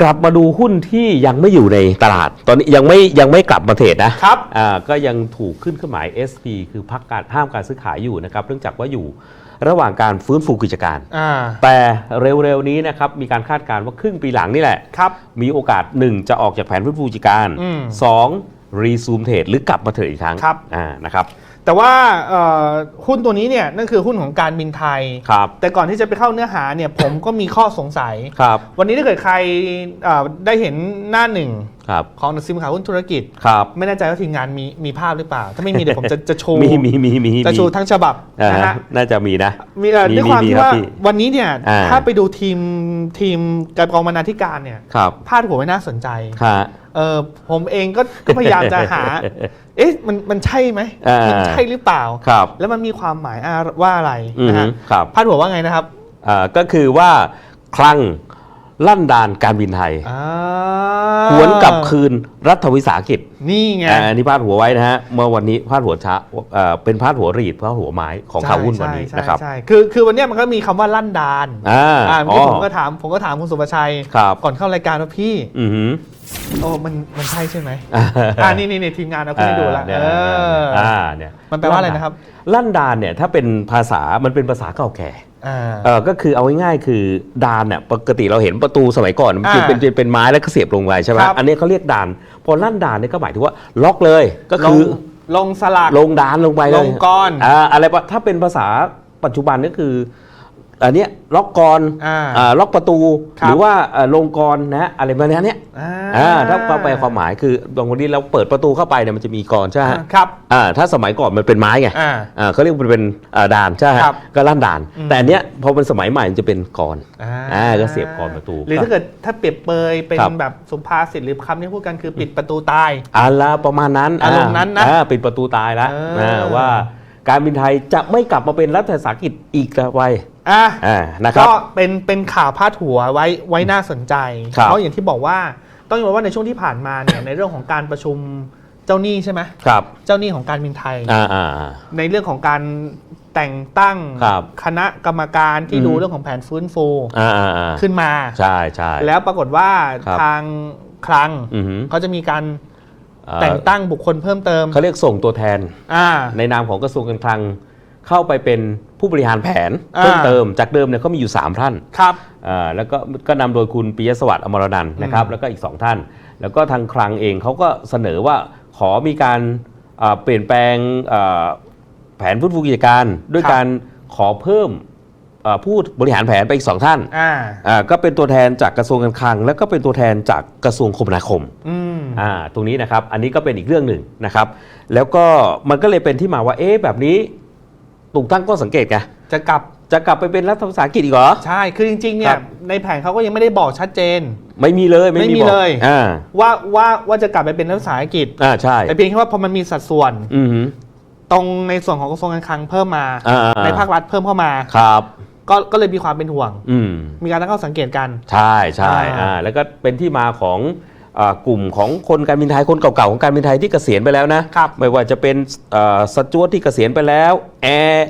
กลับมาดูหุ้นที่ยังไม่อยู่ในตลาด ตอนนี้ยังไม่ยังไม่กลับมาเทรดนะครับอ่าก็ยังถูกขึ้นเครื่องหมาย SP คือพักการห้ามการซื้อขายอยู่นะครับเนื่องจากว่าอยู่ระหว่างการฟื้นฟูกิจการ อ่า แต่เร็วๆนี้นะครับมีการคาดการณ์ว่าครึ่งปีหลังนี่แหละ ครับ มีโอกาส 1 จะออกจากแผนฟื้นฟูกิจการ อืม2 รีซูมเทรดหรือกลับมาเทรดอีกครั้งครับ อ่านะครับ แต่ว่าเอ่อหุ้นตัวนี้เนี่ยนั่นคือหุ้นของการบินไทย ครับแต่ก่อนที่จะไปเข้าเนื้อหาเนี่ย ผมก็มีข้อสงสัย ครับวันนี้ถ้าเกิดใครเอ่อได้เห็นหน้าหนึ่งครับของหนังสือพิมพ์ข่าวหุ้นธุรกิจ ครับ ไม่แน่ใจว่าทีมงานมีมีภาพหรือเปล่า ถ้าไม่มีเดี๋ยวผมจะจะโชว์มีมีมีมีจะโชว์ทั้งฉบับอ่านะฮะ น่าจะมีนะ มีเอ่อมีด้วยความมีที่ครับว่าพี่วันนี้เนี่ยอ่า ถ้าไปดูทีมทีมการกองบรรณาธิการเนี่ยครับพาดหัวไว้น่าสนใจค่ะ เออผมเองก็ก็พยายามจะหา เอ๊ะมันมันใช่ไหมอ่ามั มันใช่หรือเปล่า ครับแล้วมันมีความหมายอะว่าอะไรอืมนะฮะครับพาดหัวว่าไงนะครับ อ่าก็คือว่าคลัง ลั่นดานการบินไทยอ่าหวนกลับคืนรัฐวิสาหกิจนี่ไง อ่าอันนี้พาดหัวไว้นะฮะเมื่อวันนี้พาดหัวช้าเอ่อเป็นพาดหัวรีดพาดหัวไม้ของข่าวหุ้นวันนี้ใช่นะครับใช่ใช่คือคือวันเนี้ยมันก็มีคำว่าลั่นดานอ่าอ่าเมื่อกี้ผมก็ถามผมก็ถามคุณสุภชัย ครับก่อนเข้ารายการว่าพี่ อือหือ โอ้มันมันใช่ใช่ไหมอ่าอ่านี่นี่นี่ทีมงานเอาขึ้นให้ดูแล้วเนี่ยเออออ่าเนี่ยมันแปลว่าอะไรนะครับลั่นดานเนี่ยถ้าเป็นภาษามันเป็นภาษาเก่าแก่อ่าเออก็คือเอาง่ายๆคือดานเนี่ยปกติเราเห็นประตูสมัยก่อนมันจะอ่าเป็นเป็นเป็นไม้แล้วก็เสียบลงไปใช่ไหมครับอันนี้เขาเรียกดาน พอลั่นดานเนี่ยก็หมายถึงว่าล็อกเลยก็ลคืงอลงสลักลงดานลงไปเลยลงกรอ่าอะไรปะถ้าเป็นภาษาปัจจุบันก็คือ อันเนี้ยล็อกกรอ่าอ่าล็อกประตู ครับหรือว่าเอ่อลงกรนะอะไรประมาณเนี้ยอ่า อ่าถ้าแปลความหมายคือบางวันนี้เราเปิดประตูเข้าไปเนี่ยมันจะมีกรใช่ไหมฮะครับ อ่าถ้าสมัยก่อนมันเป็นไม้ไงอ่าอ่าเขาเรียกมันเป็นอ่าด่านใช่ไหมครับก็ลั่นด่าน อืม แต่อันเนี้ยพอเป็นสมัยใหม่มันจะเป็นกรอ่าอ่าก็เสียบกรประตู หรือถ้าเกิดถ้าเปรียบเปยเป็นครับ แบบสุภาษิตหรือคำที่พูดกันคือปิดประตูตายอ่าละประมาณนั้นอารมณ์นั้นนะอ่าปิดประตูตายแล้วเออนะว่า การบินไทยจะไม่กลับมาเป็นรัฐวิสาหกิจอีกต่อไปอะอ่านะครับ ก็เป็นเป็นข่าวพาดหัวไว้ไว้น่าสนใจ ครับ เพราะอย่างที่บอกว่าต้องยอมรับว่าในช่วงที่ผ่านมาเนี่ย ในเรื่องของการประชุมเจ้าหนี้ใช่ไหมครับเจ้าหนี้ของการบินไทย อ่าอ่าอ่าในเรื่องของการแต่งตั้งครับคณะกรรมการที่อืม ดูเรื่องของแผนฟื้นฟูอ่าอ่าอ่าขึ้นมา ใช่ใช่ แล้วปรากฏว่าครับทางคลังอือหือ เขาจะมีการเอ่อ แต่งตั้งบุคคลเพิ่มเติมเขาเรียกส่งตัวแทนอ่าในนามของกระทรวงการคลังเข้าไปเป็นผู้บริหารแผนอ่าเพิ่มเติมจากเดิมเนี่ยเขามีอยู่ 3 ท่านครับอ่าแล้วก็ก็นำโดยคุณปิยสวัสดิ์อมรนันท์นะครับอืมแล้วก็อีก 2 ท่าน แล้วก็ทางคลังเองเขาก็เสนอว่าขอมีการอ่าเปลี่ยนแปลงอ่าแผนฟื้นฟูกิจการ ด้วยการขอเพิ่มอ่า ผู้บริหารแผนไปอีกสองท่านอ่าอ่าก็เป็นตัวแทนจากกระทรวงการคลัง แล้วก็เป็นตัวแทนจากกระทรวงคมนาคมอืมอ่าตรงนี้นะครับ อันนี้ก็เป็นอีกเรื่องหนึ่งนะครับ แล้วก็มันก็เลยเป็นที่มาว่าเอ๊ะแบบนี้ถูกตั้งก็สังเกตไงจะกลับจะกลับไปเป็นรัฐวิสาหกิจอีกเหรอ ใช่คือจริงๆเนี่คยรับ ในแผนเขาก็ยังไม่ได้บอกชัดเจน ไม่มีเลยไม่มีบอกเลย อ่าว่าว่าว่าจะกลับไปเป็นรัฐวิสาหกิจอ่าใช่แต่เพียงแค่ว่าพอมันมีสัดส่วนอือหือตรงในส่วนของกระทรวงการคลังเพิ่มมา อ่าๆในภาครัฐเพิ่มเข้ามา ครับ ก็ก็เลยมีความเป็นห่วง อืม มีการตั้งข้อสังเกตกัน ใช่ใช่อ่า อ่าแล้วก็เป็นที่มาของอ่ากลุ่มของคนการบินไทยคนเก่าๆของการบินไทยที่เกษียณไปแล้วนะครับ ไม่ว่าจะเป็นอ่าสจวตที่เกษียณไปแล้วแอร์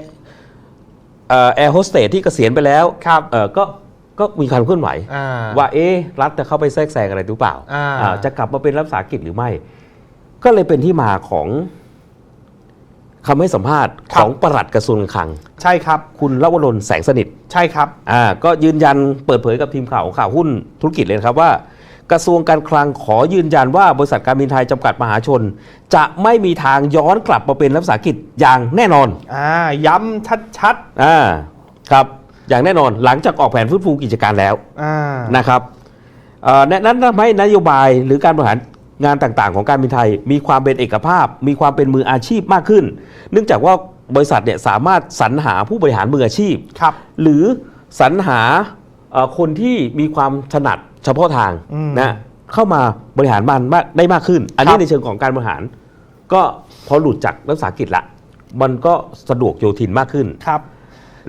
แอร์โฮสเตสที่เกษียณไปแล้วครับเออก็ก็มีการเคลื่อนไหว อ่า ว่าเอ๊ะรัฐจะเข้าไปแทรกแซงอะไรหรือเปล่าอ่า อ่าจะกลับมาเป็นรัฐวิสาหกิจหรือไม่ ก็เลยเป็นที่มาของ คำให้สัมภาษณ์ของปลัดกระทรวงการคลัง ใช่ครับ คุณลวรนแสงสนิทใช่ครับ อ่าก็ยืนยันเปิดเผยกับทีมข่าวของข่าวหุ้นธุรกิจเลยนะครับว่า กระทรวงการคลังขอยืนยันว่าบริษัทการบินไทยจำกัดมหาชน จะไม่มีทางย้อนกลับมาเป็นรัฐวิสาหกิจอย่างแน่นอน อ่า ย้ำชัดอ่าครับ อย่างแน่นอนหลังจากออกแผนฟื้นฟูกิจการแล้วๆอ่านะครับเอ่อแนะนั้นทำให้นโยบายหรือการบริหาร งานต่างๆ ของการบินไทย มีความเป็นเอกภาพ มีความเป็นมืออาชีพมากขึ้น เนื่องจากว่าบริษัทเนี่ยสามารถสรรหาผู้บริหารมืออาชีพ ครับ หรือสรรหาเอ่อคนที่มีความถนัดเฉพาะทางอืมนะเข้ามาบริหารมันมากได้มากขึ้น อันคนี้รับในเชิงของการบริหาร ก็พอหลุดจากรัฐวิสาหกิจละ มันก็สะดวกโยทินมากขึ้นครับ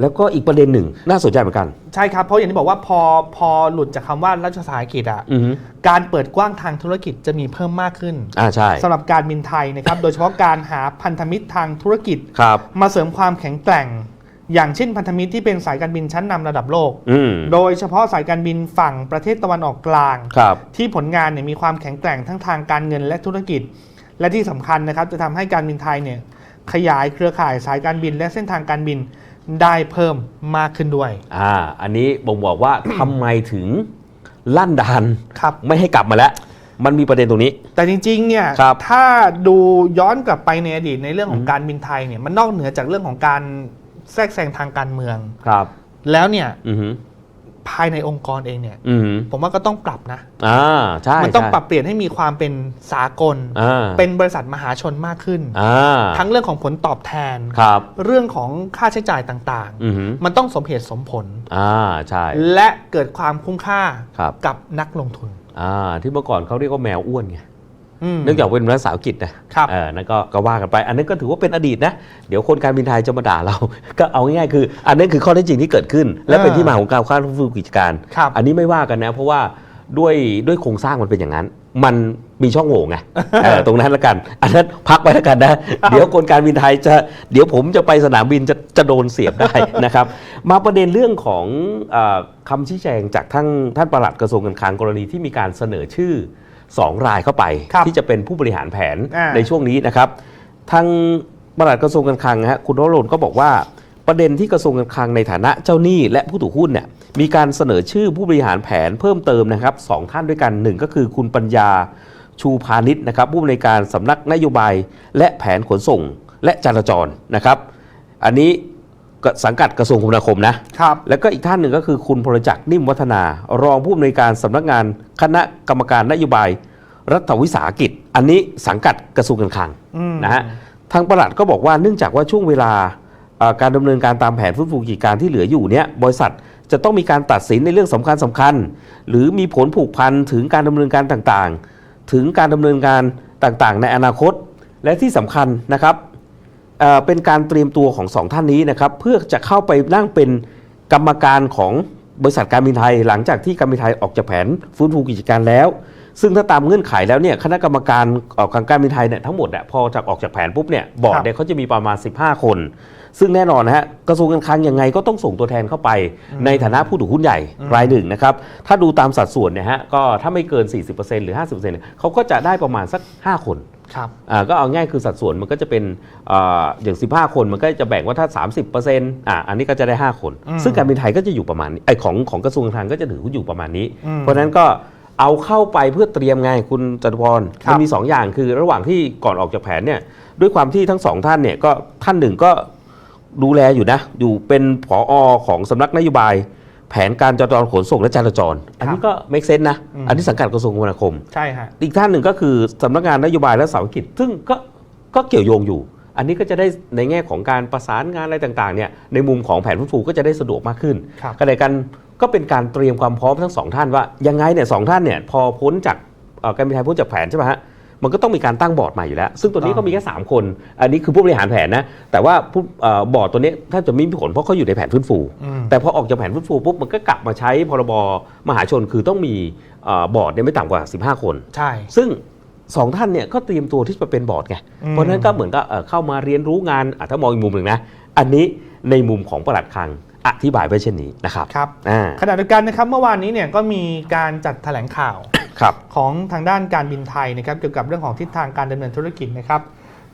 แล้วก็อีกประเด็นหนึ่งน่าสนใจเหมือนกัน ใช่ครับ เพราะอย่างที่บอกว่าพอพอหลุดจากคำว่ารัฐวิสาหกิจอะอือฮึการเปิดกว้างทางธุรกิจจะมีเพิ่มมากขึ้นอ่าใช่ สำหรับการบินไทยนะครับ โดยเฉพาะการหาพันธมิตรทางธุรกิจ ครับ มาเสริมความแข็งแกร่ง อย่างเช่นพันธมิตรที่เป็นสายการบินชั้นนำระดับโลก อืมโดยเฉพาะสายการบินฝั่งประเทศตะวันออกกลาง ครับ ที่ผลงานเนี่ยมีความแข็งแกร่งทั้งทางการเงินและธุรกิจ และที่สำคัญนะครับจะทำให้การบินไทยเนี่ยขยายเครือข่ายสายการบินและเส้นทางการบิน ได้เพิ่มมากขึ้นด้วย อ่า อันนี้บ่งบอกว่า ทำไมถึงลั่นดานครับ ไม่ให้กลับมาแล้ว มันมีประเด็นตรงนี้ แต่จริงๆเนี่ยครับถ้าดูย้อนกลับไปในอดีตในเรื่องของการบินไทยเนี่ยมันนอกเหนือจากเรื่องของการแทรกแซงทางการเมือง ครับ แล้วเนี่ยอือหือ ภายในองค์กรเองเนี่ยอือหือผมว่าก็ต้องปรับนะอ่าใช่มันต้องใช่ปรับเปลี่ยนให้มีความเป็นสากลอ่าเป็นบริษัทมหาชนมากขึ้นอ่าทั้งเรื่องของผลตอบแทนครับเรื่องของค่าใช้จ่ายต่างอือหือๆมันต้องสมเหตุสมผลอ่าใช่และเกิดความคุ้มค่าครับกับนักลงทุนอ่าที่เมื่อก่อนเขาเรียกว่าแมวอ้วนไงอืม เนื่องจากเป็นรัฐสาหกิจนะครับเออนั่นก็ก็ว่ากันไป อันนั้นก็ถือว่าเป็นอดีตนะ เดี๋ยวคนการบินไทยจะมาด่าเรา ก็เอาง่ายๆคือ อันนั้นคือข้อเท็จจริงที่เกิดขึ้น และเป็นที่มาของการค้าฟื้นฟูกิจการ ครับอันนี้ไม่ว่ากันนะ เพราะว่าด้วยด้วยโครงสร้างมันเป็นอย่างนั้น มันมีช่องโหว่ไงเออตรงนั้นละกัน อันนั้นพักไว้ละกันนะ เดี๋ยวคนการบินไทยจะเดี๋ยวผมจะไปสนามบินจะจะโดนเสียบได้นะครับ มาประเด็นเรื่องของเออคำชี้แจงจากท่านท่านปลัดกระทรวงการคลังกรณีที่มีการเสนอชื่อ สองรายเข้าไป ครับที่จะเป็นผู้บริหารแผนอ่า ในช่วงนี้นะครับทางปลัดกระทรวงการคลังนะฮะคุณวรนก็บอกว่า ประเด็นที่กระทรวงการคลังในฐานะเจ้าหนี้และผู้ถือหุ้นเนี่ยมีการเสนอชื่อผู้บริหารแผนเพิ่มเติมนะครับสองท่านด้วยกันหนึ่งก็คือคุณปัญญาชูพาณิชย์นะครับผู้อำนวยการสำนักนโยบายและแผนขนส่งและจราจรนะครับ อันนี้ก็ สังกัดกระทรวงคมนาคมนะครับ แล้วก็อีกท่านหนึ่งก็คือคุณพลจักรนิ่มวัฒนา รองผู้อำนวยการสำนักงานคณะกรรมการนโยบาย รัฐวิสาหกิจ อันนี้สังกัดกระทรวงการคลังอืมนะฮะทางประหลัดก็บอกว่าเนื่องจากว่าช่วงเวลาเอ่อการดำเนินการตามแผนฟื้นฟูกิจการที่เหลืออยู่เนี่ยบริษัทจะต้องมีการตัดสินในเรื่องสำคัญสำคัญ หรือมีผลผูกพันถึงการดำเนินการต่างๆ ถึงการดำเนินการต่างๆ ในอนาคต และที่สำคัญนะครับ เอ่อเป็นการเตรียมตัวของสองท่านนี้นะครับเพื่อจะเข้าไปนั่งเป็นกรรมการของบริษัทการบินไทย หลังจากที่การบินไทยออกจากแผนฟื้นฟูกิจการแล้ว ซึ่งถ้าตามเงื่อนไขแล้วเนี่ยคณะกรรมการออกการบินไทยเนี่ยทั้งหมดเนี่ยพอจากออกจากแผนปุ๊บเนี่ยบอร์ดเนี่ยเขาจะมีประมาณ 15 คน ซึ่งแน่นอนนะฮะกระทรวงการคลังยังไงก็ต้องส่งตัวแทนเข้าไป ในฐานะผู้ถือหุ้นใหญ่รายหนึ่งนะครับถ้าดูตามสัดส่วนเนี่ยฮะก็ถ้าไม่เกิน 40%หรือ 50%เนี่ยเขาก็จะได้ประมาณสัก 5 คน ครับอ่าก็เอาง่ายคือสัดส่วนมันก็จะเป็นอาอย่าง 15 คนมันก็จะแบ่งว่าถ้า 30%อ่าอันนี้ก็จะได้ 5 คนอืมซึ่งการบินไทยก็จะอยู่ประมาณนี้ไอของของกระทรวงการคลังก็จะถือหุ้นอยู่ประมาณนี้อืมเพราะฉะนั้นก็เอาเข้าไปเพื่อเตรียมไงคุณจตุพรครับมันมี 2 อย่างคือระหว่างที่ก่อนออกจากแผนเนี่ยด้วยความที่ทั้งสองท่านเนี่ยก็ท่านหนึ่งก็ดูแลอยู่นะ อยู่เป็นผออของสำนักนโยบาย แผนการจราจรขนส่งและจราจร อันนี้ก็ make sense นะ อืม อันนี้สังกัดกระทรวงคมนาคม ใช่ฮะ อีกท่านหนึ่งก็คือสำนักงานนโยบายและเสาหกิจ ซึ่งก็ก็เกี่ยวโยงอยู่ อันนี้ก็จะได้ในแง่ของการประสานงานอะไรต่างๆเนี่ยในมุมของแผนฟื้นฟูก็จะได้สะดวกมากขึ้นครับ ขณะเดียวกันก็เป็นการเตรียมความพร้อมทั้งสองท่านว่ายังไงเนี่ยสองท่านเนี่ยพอพ้นจากเอ่อการบินไทยพ้นจากแผนใช่ไหมฮะ มันก็ต้องมีการตั้งบอร์ดใหม่อยู่แล้ว ซึ่งตัวนี้ก็มีแค่สามคน อันนี้คือผู้บริหารแผนนะ แต่ว่าผู้เอ่อบอร์ดตัวนี้ถ้าจะไม่มีผลเพราะเขาอยู่ในแผนฟื้นฟูอืมแต่พอออกจากแผนฟื้นฟูปุ๊บมันก็กลับมาใช้พรบมหาชนคือต้องมีเอ่อบอร์ดเนี่ยไม่ต่ำกว่า 15 คน ใช่ ซึ่งสองท่านเนี่ยก็เตรียมตัวที่จะเป็นบอร์ดไงอืมเพราะฉะนั้นก็เหมือนกับเอ่อเข้ามาเรียนรู้งานอะถ้ามองอีกมุมหนึ่งนะ อันนี้ในมุมของประหลัดคลังอธิบายไว้เช่นนี้นะครับ ครับอ่าขณะเดียวกันนะครับเมื่อวานนี้เนี่ยก็มีการจัดแถลงข่าวครับ ของทางด้านการบินไทยนะครับเกี่ยวกับเรื่องของทิศทางการดำเนินธุรกิจนะครับ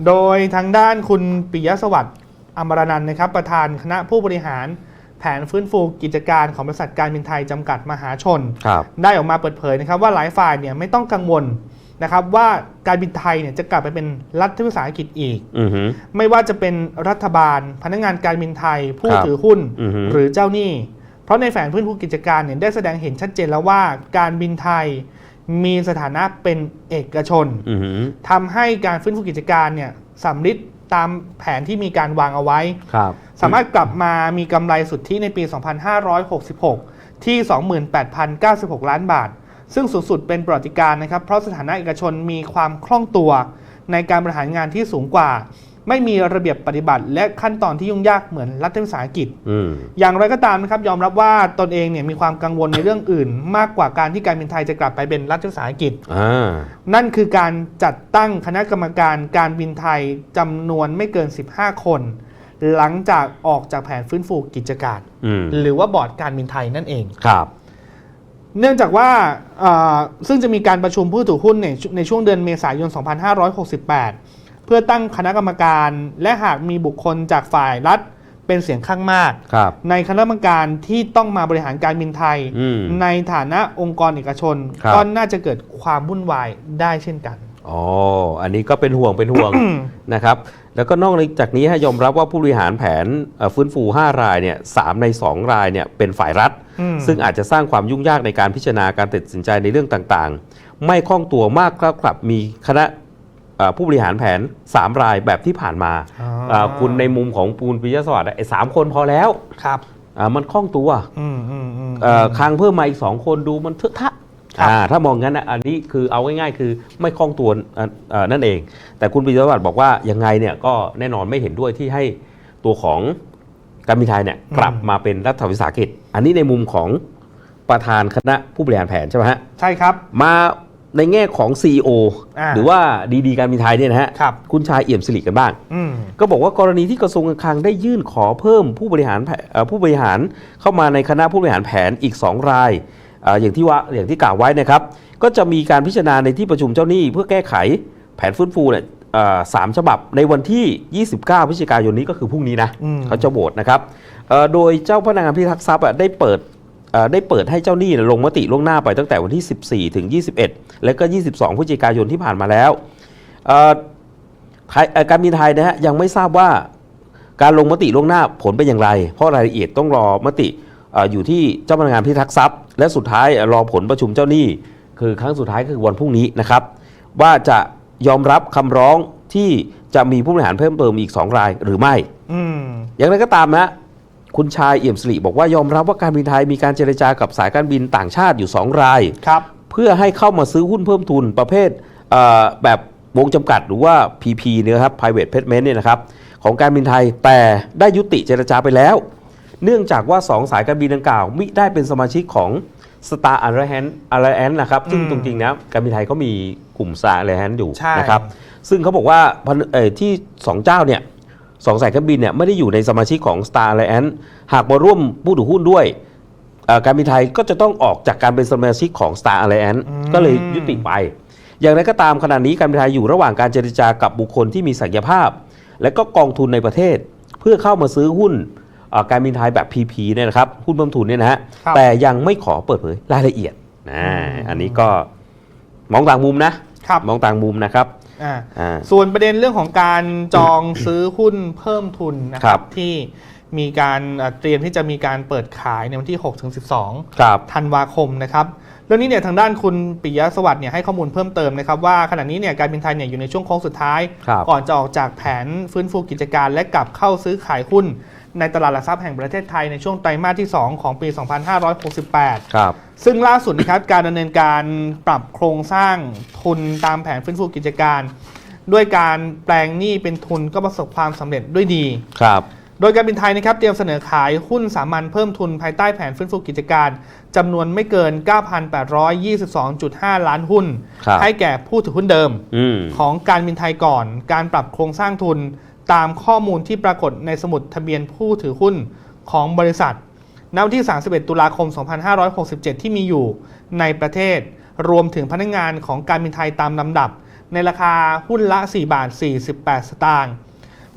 โดยทางด้านคุณปิยะสวัสดิ์อมรนันท์นะครับ ประธานคณะผู้บริหารแผนฟื้นฟูกิจการของบริษัทการบินไทยจำกัดมหาชนครับได้ออกมาเปิดเผยนะครับว่าหลายฝ่ายเนี่ยไม่ต้องกังวลนะครับว่าการบินไทยเนี่ยจะกลับไปเป็นรัฐวิสาหกิจอีกอือหือไม่ว่าจะเป็นรัฐบาล พนักงานการบินไทย ผู้ครับถือหุ้นอือฮึหรือเจ้าหนี้ เพราะในแผนพื้นภูกิจการเนี่ยได้แสดงเห็นชัดเจนแล้วว่าการบินไทย มีสถานะเป็นเอกชนอือหือทำให้การฟื้นฟูกิจการเนี่ยสำลิดตามแผนที่มีการวางเอาไว้ ครับ สามารถกลับมามีกำไรสุทธิในปี 2566 ที่ 28,096 ล้านบาท ซึ่งสูงสุดเป็นประวัติการณ์นะครับ เพราะสถานะเอกชนมีความคล่องตัวในการบริหารงานที่สูงกว่า ไม่มีระเบียบปฏิบัติ และขั้นตอนที่ยุ่งยากเหมือนรัฐวิสาหกิจอืมอย่างไรก็ตามนะครับยอมรับว่าตนเองเนี่ยมีความกังวลในเรื่องอื่น มากกว่าการที่การบินไทยจะกลับไปเป็นรัฐวิสาหกิจอ่านั่นคือการจัดตั้งคณะกรรมการการบินไทยจำนวนไม่เกิน 15 คน หลังจากออกจากแผนฟื้นฟูกิจการอืมหรือว่าบอร์ดการบินไทยนั่นเองครับเนื่องจากว่าเอ่อซึ่งจะมีการประชุมผู้ถือหุ้นในในช่วงเดือนเมษายน 2568 เพื่อตั้งคณะกรรมการ และหากมีบุคคลจากฝ่ายรัฐเป็นเสียงข้างมาก ครับ ในคณะกรรมการที่ต้องมาบริหารการบินไทย อืมในฐานะองค์กรเอกชน ครับ ก็น่าจะเกิดความวุ่นวายได้เช่นกัน อ๋อ อันนี้ก็เป็นห่วงเป็นห่วง นะครับ แล้วก็นอกจากนี้ให้ยอมรับว่าผู้บริหารแผนเอ่อฟื้นฟู 5 รายเนี่ยสามใน 2 รายเนี่ยเป็นฝ่ายรัฐ อืม ซึ่งอาจจะสร้างความยุ่งยากในการพิจารณาการตัดสินใจในเรื่องต่างๆ ไม่คล่องตัวมากก็กลับมีคณะเอ่อ ผู้บริหารแผน 3 รายแบบที่ผ่านมาอ๋อเอ่อคุณในมุมของปูนปิยะสวัสดิ์อะไอ้สามคนพอแล้วครับอ่ามันคล่องตัวอืมอืมอืมเอ่อคางเพิ่มมาอีก2คนดูมันเถอะทะครับอ่าถ้ามองงั้นนะอันนี้คือเอาง่ายๆ คือไม่คล่องตัวเอ่อเอ่อนั่นเอง แต่คุณปิยะสวัสดิ์บอกว่ายังไงเนี่ยก็แน่นอนไม่เห็นด้วยที่ให้ตัวของการบินไทยเนี่ยกลับมาเป็นรัฐวิสาหกิจ อันนี้ในมุมของประธานคณะผู้บริหารแผนใช่ไหมฮะใช่ครับ มา ในแง่ของ CEO อ่าหรือว่าดีๆการบินไทยเนี่ยนะฮะครับ คุณชายเอี่ยมสิริกันบ้าง อืม ก็บอกว่ากรณีที่กระทรวงการคลังได้ยื่นขอเพิ่มผู้บริหารแผเอ่อผู้บริหารเข้ามาในคณะผู้บริหารแผนอีก 2 รายเอ่ออย่างที่ว่าอย่างที่กล่าวไว้นะครับ ก็จะมีการพิจารณาในที่ประชุมเจ้าหนี้ เพื่อแก้ไขแผนฟื้นฟูเนี่ยเอ่อสามฉบับในวันที่ 29 พฤศจิกายนนี้ก็คือพรุ่งนี้นะอืม เขาจะโหวตนะครับเอ่อโดยเจ้าพนักงานพิทักษ์ทรัพย์อะได้เปิดเอ่อ ได้เปิดให้เจ้าหนี้เนี่ยลงมติล่วงหน้าไปตั้งแต่วันที่ 14 ถึง 21 และก็ 22 พฤศจิกายนที่ผ่านมาแล้วเอ่อไทยเอ่อการบินไทยนะฮะยังไม่ทราบว่าการลงมติล่วงหน้าผลเป็นอย่างไร เพราะรายละเอียดต้องรอมติเอ่ออยู่ที่เจ้าพนักงานพิทักษ์ทรัพย์ และสุดท้ายเอ่อรอผลประชุมเจ้าหนี้ คือครั้งสุดท้ายคือวันพรุ่งนี้นะครับ ว่าจะยอมรับคำร้องที่จะมีผู้บริหารเพิ่มเติมอีก 2 รายหรือไม่อืมอย่างไรก็ตามนะ คุณชายเอี่ยมสิริบอกว่ายอมรับว่าการบินไทยมีการเจรจากับสายการบินต่างชาติอยู่ 2 ราย ครับ เพื่อให้เข้ามาซื้อหุ้นเพิ่มทุนประเภทเอ่อแบบวงจำกัดหรือว่า PP เนี่ยครับ private placement เนี่ยนะครับ ของการบินไทยแต่ได้ยุติเจรจาไปแล้ว เนื่องจากว่า 2 สายการบินดังกล่าวมิได้เป็นสมาชิกของ Star Alliance Alliance นะครับ ซึ่งอืม จริงๆนะการบินไทยเขามีกลุ่ม Star Alliance อยู่ใช่ นะครับ ซึ่งเขาบอกว่าพันเอ่อที่2เจ้าเนี่ย สองสายการบินเนี่ยไม่ได้อยู่ในสมาชิกของ Star Alliance หากมาร่วมผู้ถือหุ้นด้วยเอ่อการบินไทยก็จะต้องออกจากการเป็นสมาชิกของ Star Alliance อืมก็เลยยุติไป อย่างไรก็ตามขณะนี้การบินไทยอยู่ระหว่างการเจรจากับบุคคลที่มีศักยภาพ และก็กองทุนในประเทศ เพื่อเข้ามาซื้อหุ้นเอ่อการบินไทยแบบ PP เนี่ยนะครับหุ้นเพิ่มทุนเนี่ยนะฮะครับแต่ยังไม่ขอเปิดเผยรายละเอียดนะอันนี้ก็มองต่างมุมนะครับมองต่างมุมนะครับ อ่าอ่า ส่วนประเด็นเรื่องของการจองซื้อหุ้นเพิ่มทุนนะคครัรับบ ที่มีการเอ่อเตรียมที่จะมีการเปิดขายในวันที่6ถึง12 ครับ ธันวาคมนะครับ เรื่องนี้เนี่ยทางด้านคุณปิยะสวัสดิ์เนี่ยให้ข้อมูลเพิ่มเติมนะครับว่าขณะนี้เนี่ยการบินไทยเนี่ยอยู่ในช่วงโค้งสุดท้าย ครับก่อนจะออกจากแผนฟื้นฟูกิจการและกลับเข้าซื้อขายหุ้น ในตลาดหลักทรัพย์แห่งประเทศไทยในช่วงไตรมาสที่ 2 ของปี 2568 ครับ ซึ่งล่าสุดนะครับ การดำเนินการปรับโครงสร้างทุนตามแผนฟื้นฟูกิจการ ด้วยการแปลงหนี้เป็นทุนก็ประสบความสำเร็จด้วยดี ครับ โดยการบินไทยนะครับเตรียมเสนอขายหุ้นสามัญเพิ่มทุนภายใต้แผนฟื้นฟูกิจการจำนวนไม่เกิน 9,822.5 ล้านหุ้นครับให้แก่ผู้ถือหุ้นเดิมอืมของการบินไทยก่อน การปรับโครงสร้างทุนตามข้อมูลที่ปรากฏในสมุดทะเบียนผู้ถือหุ้นของบริษัทณวันที่ 31 ตุลาคม 2567 ที่มีอยู่ในประเทศ รวมถึงพนักงานของการบินไทยตามลำดับ ในราคาหุ้นละ 4 บาท 48 สตางค์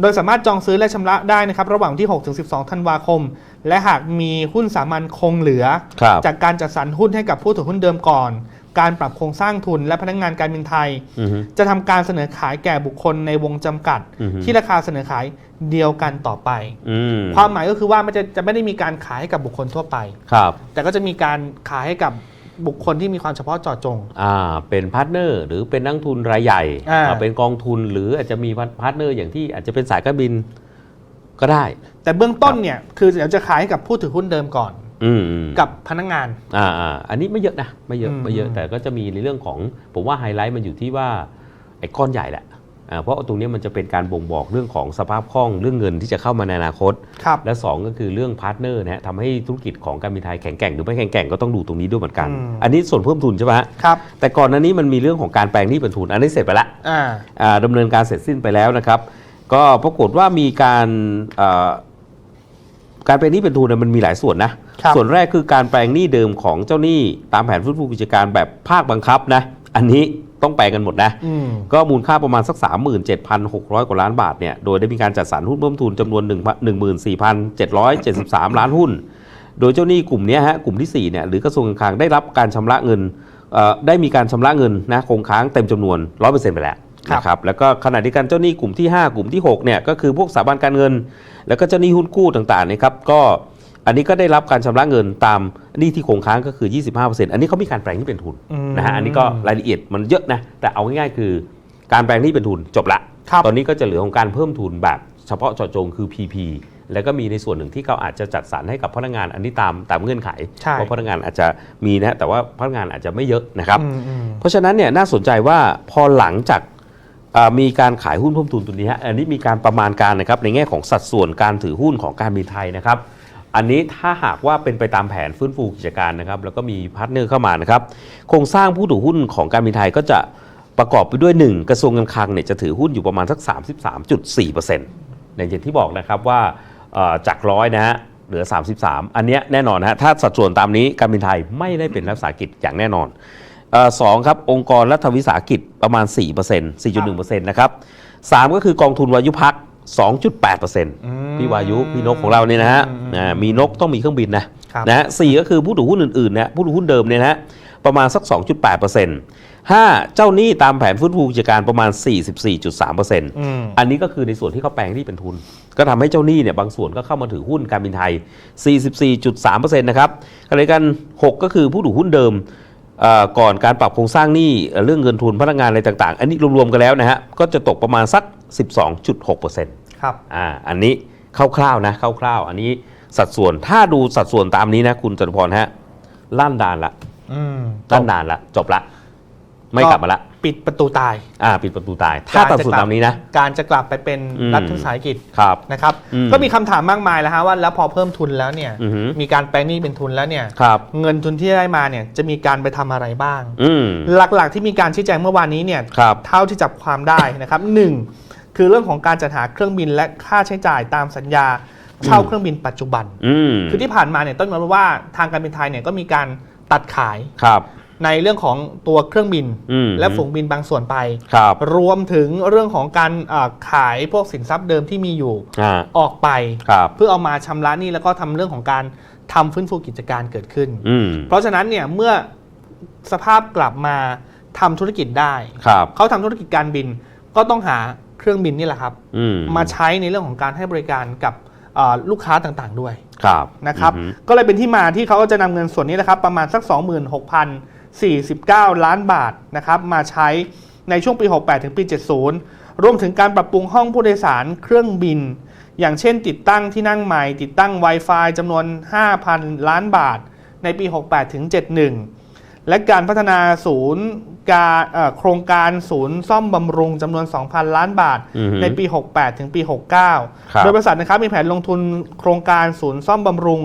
โดยสามารถจองซื้อและชำระได้นะครับระหว่างที่6-12 ธันวาคม และหากมีหุ้นสามัญคงเหลือ ครับจากการจัดสรรหุ้นให้กับผู้ถือหุ้นเดิมก่อน การปรับโครงสร้างทุนและพนักงานการบินไทย อือฮึ จะทำการเสนอขายแก่บุคคลในวงจำกัด อือฮึ ที่ราคาเสนอขายเดียวกันต่อไป อืมความหมายก็คือว่ามันจะจะไม่ได้มีการขายให้กับบุคคลทั่วไป ครับ แต่ก็จะมีการขายให้กับ บุคคลที่มีความเฉพาะเจาะจง อ่าเป็นพาร์ทเนอร์หรือเป็นนักทุนรายใหญ่อ่าอ่า เป็นกองทุนหรืออาจจะมีพาร์ทเนอร์อย่างที่อาจจะเป็นสายการบินก็ได้ แต่เบื้องต้นเนี่ยคือเดี๋ยวจะขายให้กับผู้ถือหุ้นเดิมก่อน อืมอืมกับพนักงาน อ่าอ่าอันนี้ไม่เยอะนะไม่เยอะอืมไม่เยอะอืมแต่ก็จะมีในเรื่องของผมว่าไฮไลท์มันอยู่ที่ว่าไอ้ก้อนใหญ่แหละอ่า เพราะตรงนี้มันจะเป็นการบ่งบอกเรื่องของสภาพคล่องเรื่องเงินที่จะเข้ามาในอนาคตครับและ 2 ก็คือเรื่องพาร์ทเนอร์นะฮะทำให้ธุรกิจของการบินไทยแข็งแกร่งหรือไม่แข็งแกร่งก็ต้องดูตรงนี้ด้วยเหมือนกันอืมอันนี้ส่วนเพิ่มทุนใช่ไหมฮะครับแต่ก่อนหน้านี้มันมีเรื่องของการแปลงหนี้เป็นทุน อันนี้เสร็จไปละอ่าอ่าดำเนินการเสร็จสิ้นไปแล้วนะครับ ก็ปรากฏว่ามีการเอ่อการแปลงหนี้เป็นทุนเนี่ยมันมีหลายส่วนนะครับส่วนแรกคือการแปลงหนี้เดิมของเจ้าหนี้ตามแผนฟื้นฟูกิจการแบบภาคบังคับนะ อันนี้ ต้องแปลงกันหมดนะอืมก็มูลค่าประมาณสัก 37,600 กว่าล้านบาทเนี่ย โดยได้มีการจัดสรรหุ้นเพิ่มทุนจำนวน1 14,773 ล้านหุ้น โดยเจ้าหนี้กลุ่มเนี้ยฮะ กลุ่มที่ 4 เนี่ย หรือกระทรวงการคลังได้รับการชำระเงินเอ่อได้มีการชำระเงินนะคงค้างเต็มจำนวน 100%ไปแล้วครับนะครับแล้วก็ขณะเดียวกันเจ้าหนี้กลุ่มที่ 5 กลุ่มที่6เนี่ยก็คือพวกสถาบันการเงิน แล้วก็เจ้าหนี้หุ้นกู้ต่างๆเนะครับก็อันนี้ก็ได้รับการชำระเงินตามห นี้ที่คงค้างก็คือ 25%อันนี้เขามีการแปลงที่เป็นทุนอืมนะฮะอันนี้ก็รายละเอียดมันเยอะนะแต่เอาง่ายๆคือ การแปลงหนี้เป็นทุนจบละครับตอนนี้ก็จะเหลือของการเพิ่มทุนแบบเฉพาะเจาะจงคือ PP แล้วก็มีในส่วนหนึ่งที่เขาอาจจะจัดสรรให้กับพนักงานอันนี้ตามตามเงื่อนไขใช่เพราะพนักงานอาจจะมีนะแต่ว่าพนักงานอาจจะไม่เยอะนะครับอืมอืมเพราะฉะนั้นเนี่ยน่าสนใจว่าพอหลังจากอ่ามีการขายหุ้นเพิ่มทุนตัวนี้ฮะอันนี้มีการประมาณการนะครับในแง่ของสัดส่วนการถือหุ้นของการบินไทยนะครับ อันนี้ถ้าหากว่าเป็นไปตามแผนฟื้นฟูกิจการนะครับ แล้วก็มีพาร์ทเนอร์เข้ามานะครับ โครงสร้างผู้ถือหุ้นของการบินไทยก็จะประกอบไปด้วย 1 กระทรวงการคลังเนี่ยจะถือหุ้นอยู่ประมาณสัก 33.4%อย่างที่บอกนะครับว่าจากร้อยนะฮะเหลือ 33 อันเนี้ยแน่นอนนะฮะถ้าสัดส่วนตามนี้การบินไทยไม่ได้เป็นรัฐวิสาหกิจอย่างแน่นอนสองครับองค์กรรัฐวิสาหกิจประมาณ 4% 4.1%นะครับสามก็คือกองทุนวายุพัก 2.8%พี่วายุพี่นกของเราเนี่ยนะฮะอ่ามีนกต้องมีเครื่องบินนะครับนะฮะสี่ก็คือผู้ถือหุ้นอื่นๆนะผู้ถือหุ้นเดิมเนี่ยนะฮะประมาณสัก 2.8%ห้าเจ้าหนี้ตามแผนฟื้นฟูกิจการประมาณ 44.3%อืมอันนี้ก็คือในส่วนที่เขาแปลงหนี้เป็นทุน ก็ทำให้เจ้าหนี้เนี่ยบางส่วนก็เข้ามาถือหุ้นการบินไทย 44.3%นะครับขณะเดียวกัน 6 ก็คือผู้ถือหุ้นเดิมเอ่อ ก่อนการปรับโครงสร้างหนี้เอ่อเรื่องเงินทุนพนักงานอะไรต่างๆ อันนี้รวมๆกันแล้วนะฮะก็จะตกประมาณสัก 12.6%ครับอ่าอันนี้คร่าวๆนะคร่าวๆ อันนี้สัดส่วนถ้าดูสัดส่วนตามนี้นะคุณจตุพรฮะลั่นดานละอืมลั่นดานละจบละ ไม่กลับมาละ ปิดประตูตาย อ่า ปิดประตูตาย ถ้าสัดส่วนตามนี้นะ การจะกลับไปเป็นอืมรัฐวิสาหกิจครับนะครับอืมก็มีคำถามมากมายแล้วฮะว่าแล้วพอเพิ่มทุนแล้วเนี่ยอือหือมีการแปลงหนี้เป็นทุนแล้วเนี่ยครับเงินทุนที่ได้มาเนี่ยจะมีการไปทำอะไรบ้างอืมหลักๆที่มีการชี้แจงเมื่อวานนี้เนี่ยครับเท่าที่จับความได้นะครับหนึ่งคือเรื่องของการจัดหาเครื่องบินและค่าใช้จ่ายตามสัญญาเช่าอืมเครื่องบินปัจจุบันอืมคือที่ผ่านมาเนี่ยต้องยอมรับว่าทางการบินไทยเนี่ยก็มีการตัดขายครับ ในเรื่องของตัวเครื่องบิน อืม และฝูงบินบางส่วนไป ครับรวมถึงเรื่องของการเอ่อขายพวกสินทรัพย์เดิมที่มีอยู่อ่าออกไป ครับ เพื่อเอามาชำระหนี้แล้วก็ทำเรื่องของการทำฟื้นฟูกิจการเกิดขึ้น อืมเพราะฉะนั้นเนี่ยเมื่อสภาพกลับมาทำธุรกิจได้ ครับ เขาทำธุรกิจการบินก็ต้องหาเครื่องบินนี่แหละครับ อืมมาใช้ในเรื่องของการให้บริการกับเอ่อลูกค้าต่างๆด้วยครับนะครับ อืมก็เลยเป็นที่มาที่เขาก็จะนำเงินส่วนนี้นะครับ ประมาณสัก 26,049 ล้านบาทนะครับมาใช้ในช่วงปี 68 ถึงปี 70 รวมถึงการปรับปรุงห้องผู้โดยสารเครื่องบิน อย่างเช่นติดตั้งที่นั่งใหม่ ติดตั้ง Wi-Fi จำนวน 5,000 ล้านบาท ในปี 68 ถึง 71 และการพัฒนาศูนย์การเอ่อโครงการศูนย์ซ่อมบำรุงจำนวน 2,000 ล้านบาทอือฮึในปี 68 ถึงปีครับ69 โดยบริษัทนะครับมีแผนลงทุนโครงการศูนย์ซ่อมบำรุง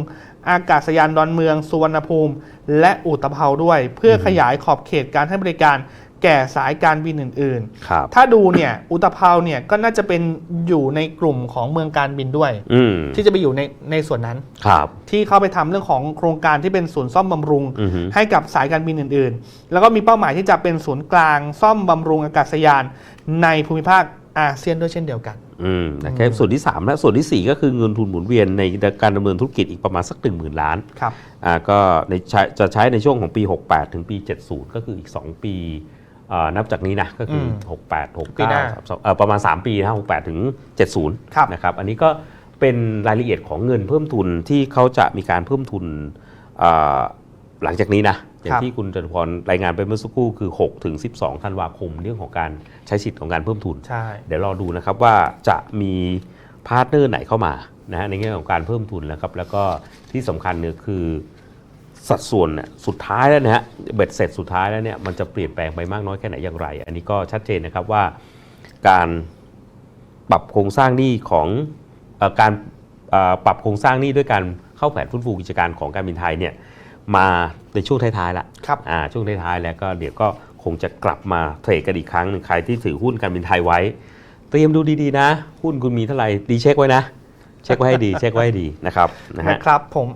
อากาศยานดอนเมือง สุวรรณภูมิ และอุตภเปาด้วย เพื่อขยายขอบเขตการให้บริการแก่สายการบินอื่นครับๆ ถ้าดูเนี่ยอุตภเปาเนี่ยก็น่าจะเป็นอยู่ในกลุ่มของเมืองการบินด้วย อืมที่จะไปอยู่ในในส่วนนั้น ครับ ที่เข้าไปทำเรื่องของโครงการที่เป็นศูนย์ซ่อมบำรุง อือฮึ ให้กับสายการบินอื่นๆ แล้วก็มีเป้าหมายที่จะเป็นศูนย์กลางซ่อมบำรุงอากาศยาน ในภูมิภาคอาเซียนด้วยเช่นเดียวกันอืม นะครับส่วนที่ 3 และส่วนทีสี่ 4 ก็คือเงินทุนหมุนเวียนในการดำเนินธุรกิจอีกประมาณสัก 1 0,000 ล้านครับอ่าก็ในใช้จะใช้ในช่วงของปี 68 ถึงปี 70 ก็คืออีก 2 ปีอ่านับจากนี้นะก็คืออม68ปีหน้า69 32เอ่อประมาณ 3 ปีนะ68 ถึง 70ครับนะครับอันนี้ก็เป็นรายละเอียดของเงินเพิ่มทุนที่เขาจะมีการเพิ่มทุนอ่าหลังจากนี้นะ อย่างที่คุณจตุพรรายงานไปเมื่อสักครู่คือ 6 ถึง 12ธันวาคมเรื่องของการใช้สิทธิ์ของการเพิ่มทุนใช่เดี๋ยวรอดูนะครับว่าจะมีพาร์ทเนอร์ไหนเข้ามานะฮะในแง่ของการเพิ่มทุนนะครับ แล้วก็ที่สำคัญเนี่ยคือสัดส่วนเนี่ยสุดท้ายแล้วนะฮะเบ็ดเสร็จสุดท้ายแล้วเนี่ยมันจะเปลี่ยนแปลงไปมากน้อยแค่ไหนอย่างไร อันนี้ก็ชัดเจนนะครับว่าการปรับโครงสร้างหนี้ของเออการเอ่อปรับโครงสร้างหนี้ด้วยการเข้าแผนฟื้นฟูกิจการของการบินไทยเนี่ย มาในช่วงท้ายๆละครับอ่าช่วงท้ายๆแล้วก็เดี๋ยวก็คงจะกลับมาเทรดกันอีกครั้งหนึ่งใครที่ถือหุ้นการบินไทยไว้ เตรียมดูดีๆนะ หุ้นคุณมีเท่าไหร่ดีเช็คไว้นะ เช็คไว้ให้ดีเช็คไว้ให้ดีนะครับนะฮะนะครับผม